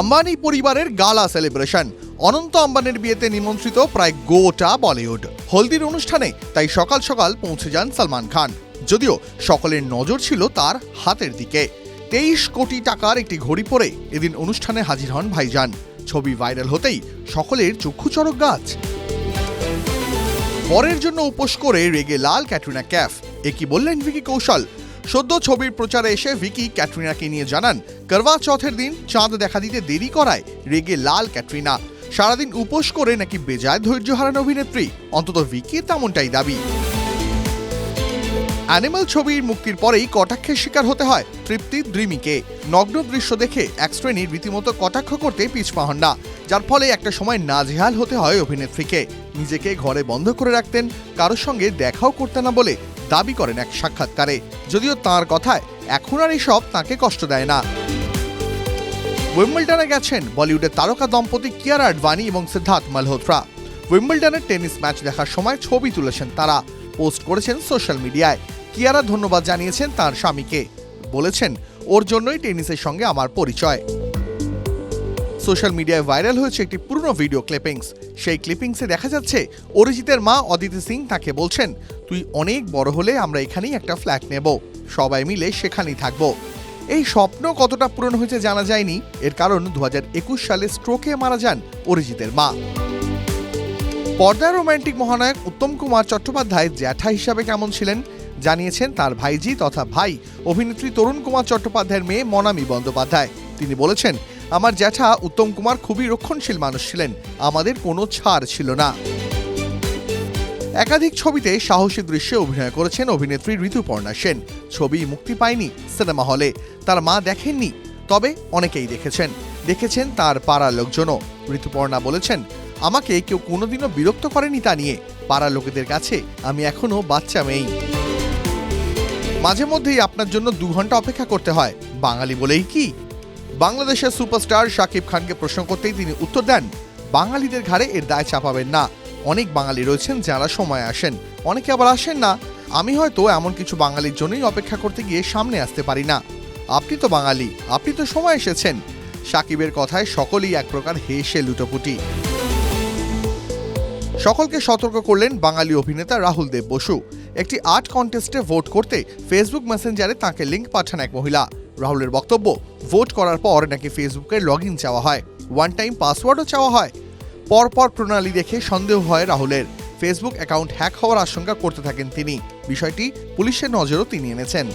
আম্বানি পরিবারের গালা সেলিব্রেশন অনন্ত আম্বানির বিয়েতে নিমন্ত্রিত প্রায় গোটা বলিউড। হলদির অনুষ্ঠানে তাই সকাল সকাল পৌঁছে যান সালমান খান। যদিও সকলের নজর ছিল তার হাতের দিকে। তেইশ কোটি টাকার একটি ঘড়ি পরে এদিন অনুষ্ঠানে হাজির হন ভাইজান। ছবি ভাইরাল হতেই সকলের চক্ষু চড়ক গাছ। বরের জন্য উপোস করে রেগে লাল ক্যাটরিনা ক্যাফ। এ কি বললেন ভিকি কৌশল? সদ্য ছবির প্রচারে এসে ভিকি ক্যাটরিনাকে নিয়ে জানান, করবা চৌথের দিন চাঁদ দেখা দিতে দেরি করায় রেগে লাল ক্যাটরিনা। সারাদিন উপোস করে নাকি বেজায় ধৈর্য হারান অভিনেত্রী। অন্তত ভিকির তেমনটাই দাবি। অ্যানিমাল ছবির মুক্তির পরেই কটাক্ষের শিকার হতে হয় তৃপ্তি দ্রিমিকে। নগ্ন দৃশ্য দেখে এক শ্রেণির রীতিমতো কটাক্ষ করতে পিছপা যার ফলে একটা সময় নাজেহাল হতে হয় অভিনেত্রীকে। নিজেকে ঘরে বন্ধ করে রাখতেন, কারোর সঙ্গে দেখাও করতে না বলে দাবি করেন এক সাক্ষাৎকারে। যদিও তার কথায় এখন আর এসব তাঁকে কষ্ট দেয় না। উইম্বলডনে গেছেন বলিউডের তারকা দম্পতি কিয়ারা আডবাণী এবং সিদ্ধার্থ মালহোত্রা। উইম্বলডনের টেনিস ম্যাচ দেখার সময় ছবি তুলেছেন তারা। পোস্ট করেছেন সোশ্যাল মিডিয়ায়। কিয়ারা ধন্যবাদ জানিয়েছেন তার স্বামীকে। বলেছেন, ওর জন্যই টেনিসের সঙ্গে আমার পরিচয়। সোশ্যাল মিডিয়ায় ভাইরাল হয়েছে একটি পুরনো ভিডিও ক্লিপিংস। সেই ক্লিপিংসে দেখা যাচ্ছে অরিজিতের মা অদিতি সিং তাকে বলছেন, তুই অনেক বড় হলে আমরা এখানেই একটা ফ্ল্যাট নেব। সবাই মিলে সেখানেই থাকব। এই স্বপ্ন কতটা পূরণ হয়েছে জানা যায়নি। এর কারণ দু একুশ সালে স্ট্রোকে মারা যান অরিজিতের মা। পর্দার রোমান্টিক মহানায়ক উত্তম কুমার চট্টোপাধ্যায় জ্যাঠা হিসাবে কেমন ছিলেন জানিয়েছেন তার ভাইজি তথা ভাই অভিনেত্রী তরুণ কুমার চট্টোপাধ্যায়ের মেয়ে মনামি বন্দ্যোপাধ্যায়। তিনি বলেছেন আমার জ্যাঠা উত্তম কুমার খুবই রক্ষণশীল মানুষ ছিলেন। আমাদের কোনো ছাড় ছিল না। একাধিক ছবিতে সাহসী দৃশ্যে অভিনয় করেছেন অভিনেত্রী ঋতুপর্ণা সেন। ছবি মুক্তি পায়নি সিনেমা হলে। তার মা দেখেননি, তবে অনেকেই দেখেছেন। দেখেছেন তার পাড়ার লোকজনও। ঋতুপর্ণা বলেছেন, আমাকে কেউ কোনোদিনও বিরক্ত করেনি তা নিয়ে। পাড়ার লোকেদের কাছে আমি এখনও বাচ্চা মেয়েই। মাঝে মধ্যেই আপনার জন্য দু ঘণ্টা অপেক্ষা করতে হয়। বাঙালি বলেই কি বাংলাদেশের সুপারস্টার শাকিব খানকে প্রশ্ন করতেই তিনি উত্তর দেন, বাঙালিদের ঘাড়ে এর দায় চাপাবেন না। অনেক বাঙালি রয়েছেন যারা সময় আসেন, অনেকে আবার আসেন না। আমি হয়তো এমন কিছু বাঙালির জন্যই অপেক্ষা করতে গিয়ে সামনে আসতে পারি না। আপনি তো বাঙালি, আপনি তো সময় এসেছেন। সাকিবের কথায় সকলেই এক প্রকার হেসে লুটোপুটি। সকলকে সতর্ক করলেন বাঙালি অভিনেতা রাহুল দেব বসু। একটি আর্ট কন্টেস্টে ভোট করতে ফেসবুক মেসেঞ্জারে তাকে লিঙ্ক পাঠান এক মহিলা। রাহুলের বক্তব্য ভোট করার পর নাকি ফেসবুকের লগ ইন চাওয়া হয়। ওয়ান টাইম পাসওয়ার্ডও চাওয়া হয়। পরপর প্রণালী দেখে সন্দেহ হয় রাহুলের। ফেসবুক অ্যাকাউন্ট হ্যাক হওয়ার আশঙ্কা করতে থাকেন তিনি। বিষয়টি পুলিশের নজরও তিনি এনেছেন।